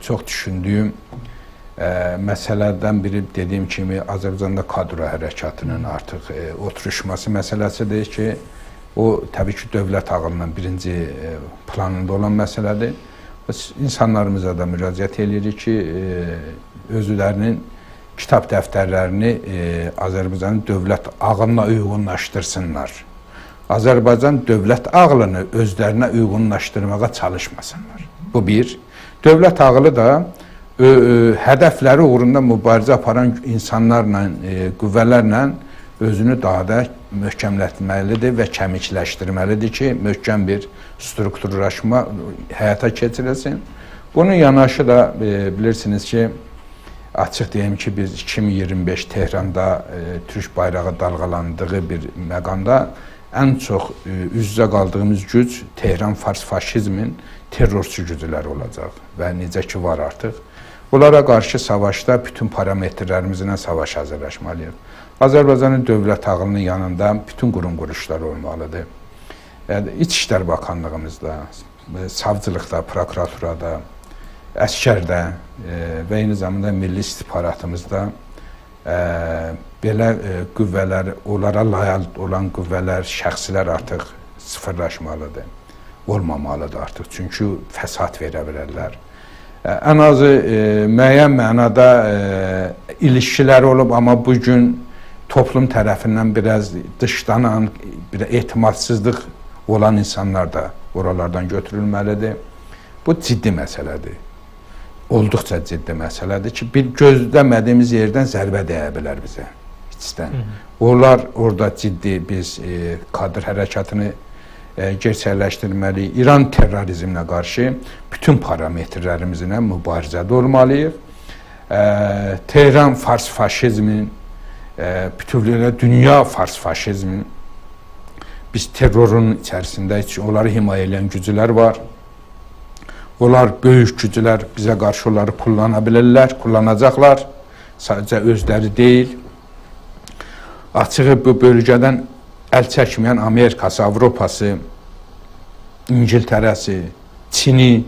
çox düşündüyüm məsələlərdən biri dediyim kimi Azərbaycanda kadro hərəkatının artıq oturuşması məsələsidir ki, o təbii ki, dövlət ağlının birinci planında olan məsələdir. Biz insanlarımıza da müraciət edirik ki, özlərinin kitab dəftərlərini Azərbaycanın dövlət ağlına uyğunlaşdırsınlar. Azərbaycan dövlət ağlını özlərinə uyğunlaşdırmağa çalışmasınlar. Bu bir. Dövlət ağlı da ö, ö, hədəfləri uğrunda mübarizə aparan insanlarla, e, qüvvələrlə özünü daha da möhkəmlətməlidir və kəmikləşdirməlidir ki, möhkəm bir strukturlaşma həyata keçirilsin. Bunun yanaşı da e, bilirsiniz ki, açıq deyim ki, biz 2025 Tehranda e, Türk bayrağı dalğalandığı bir məqamda ən çox e, üz-üzə qaldığımız güc Tehran fars faşizmin terrorçu gücləri olacaq və necə ki var artıq. Bunlara qarşı savaşda bütün parametrlərimizlə savaş hazırlaşmalıyıq. Azərbaycanın dövlət ağlının yanında bütün qurum quruluşlar olmalıdır. Yəni İçişlər Bakanlığımızda, e, savcılıqda, prokuraturada, əskərdə e, və eyni zamanda milli istihbaratımızda belə e, qüvvələr, onlara layihə olan qüvvələr, şəxslər artıq sıfırlaşmalıdır. Olmamalıdır artıq. Çünki fəsad verə bilərlər. Ən azı e, müəyyən mənada e, ilişkiləri olub, amma bu gün toplum tərəfindən biraz dışlanan, bir etimadsızlıq olan insanlar da oralardan götürülməlidir. Bu ciddi məsələdir. Olduqca ciddi məsələdir ki, bir gözləmədiyimiz yerdən zərbə dəyə bilər bizə içdən. Onlar orada ciddi biz e, kadr hərəkatını e, gerçəkləşdirməliyik. İran terrorizminə qarşı bütün parametrlərimizlə mübarizədə olmalıyıq. E, Tehran fars faşizmin, e, bütövlüyünə dünya fars faşizmin biz terrorun içərisindəyik. Onları himayə edən güclər var. Onlar böyük güclər bizə qarşı onları kullana bilirlər, kullanacaqlar. Sadəcə özləri deyil. Açığı bu bölgədən əl çəkməyən Amerikası, Avropası, İngiltərəsi, Çini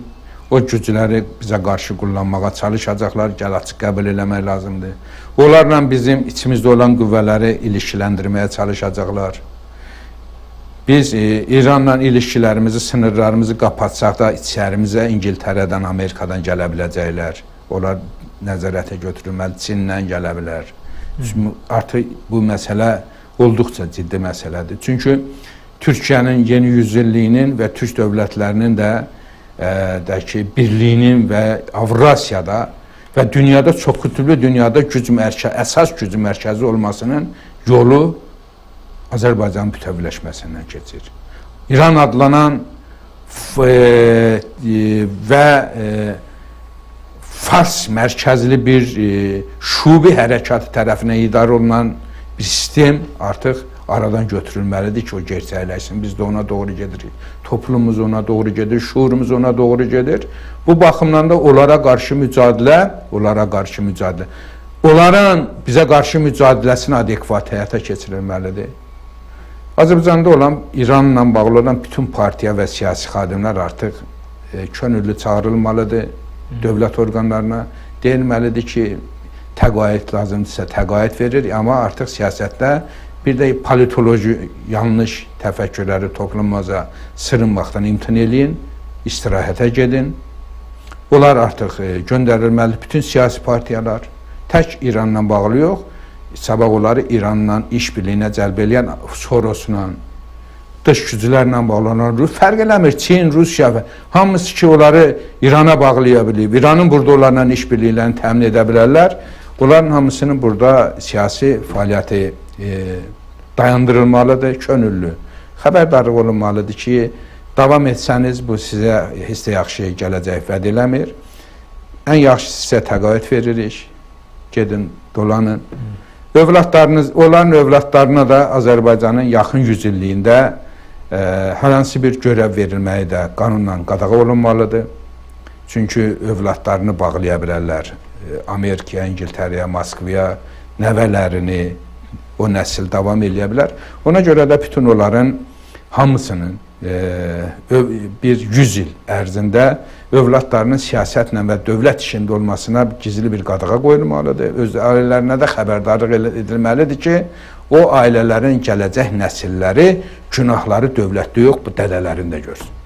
o gücləri bizə qarşı kullanmağa çalışacaqlar. Gəl açıq qəbul eləmək lazımdır. Onlarla bizim içimizdə olan qüvvələri ilişkiləndirməyə çalışacaqlar. Biz e, İranla ilişkilərimizi, sınırlarımızı qapatsaq da içərimizə İngiltərədən, Amerikadan gələ biləcəklər. Onlar nəzarətə götürülməli, Çindən gələ bilər. Çünki artıq bu məsələ olduqca ciddi məsələdir. Çünki Türkiyənin yeni yüzilliyinin və türk dövlətlərinin də e, də ki, birliyinin və Avrasiyada və dünyada çox qütblü dünyada güc mərkəzi, əsas güc mərkəzi olmasının yolu Azərbaycanın bütövləşməsindən keçir. İran adlanan e, e, və e, Fars mərkəzli bir e, şubi hərəkatı tərəfindən idarə olunan bir sistem artıq aradan götürülməlidir ki, o gerçəkləşsin. Biz də ona doğru gedirik. Toplumumuz ona doğru gedir, şuurumuz ona doğru gedir. Bu baxımdan da onlara qarşı mücadilə, onlara qarşı mücadilə. Onların bizə qarşı mücadiləsini adekvat həyata keçirilməlidir. Azərbaycanda olan İranla bağlı olan bütün partiya və siyasi xadimlər artıq e, könüllü çağırılmalıdır dövlət orqanlarına. Deyilməlidir ki, təqaüd lazımdırsa təqaüd verir, amma artıq siyasətdə bir də politoloji yanlış təfəkkürləri toplumuza sırınmaqdan imtina eləyin, istirahətə gedin. Onlar artıq e, göndərilməli bütün siyasi partiyalar tək İranla bağlı yox, sabah onları İranla işbirliyinə cəlb edən Sorosla, dış güclərlə bağlanan Rus fərq eləmir. Çin, Rusiya hamısı ki onları İrana bağlaya bilir. İranın burada onlarla işbirliklərini təmin edə bilərlər. Bunların hamısının burada siyasi fəaliyyəti e, dayandırılmalıdır, könüllü. Xəbərdarlıq olunmalıdır ki, davam etsəniz bu sizə heç də yaxşı gələcək vəd eləmir. Ən yaxşısı sizə təqaüd veririk. Gedin, dolanın. Övladlarınız, onların övladlarına da Azərbaycanın yaxın yüzilliyində e, hər hansı bir görəv verilməyi də qanunla qadağa olunmalıdır. Çünki övladlarını bağlaya bilərlər. E, Amerikaya, İngiltərəyə, Moskvaya nəvələrini o nəsil davam eləyə bilər. Ona görə də bütün onların hamısının bir 100 il ərzində övladlarının siyasətlə və dövlət işində olmasına gizli bir qadağa qoyulmalıdır. Öz ailələrinə də xəbərdarlıq edilməlidir ki, o ailələrin gələcək nəsilləri günahları dövlətdə yox, bu dədələrində görsün.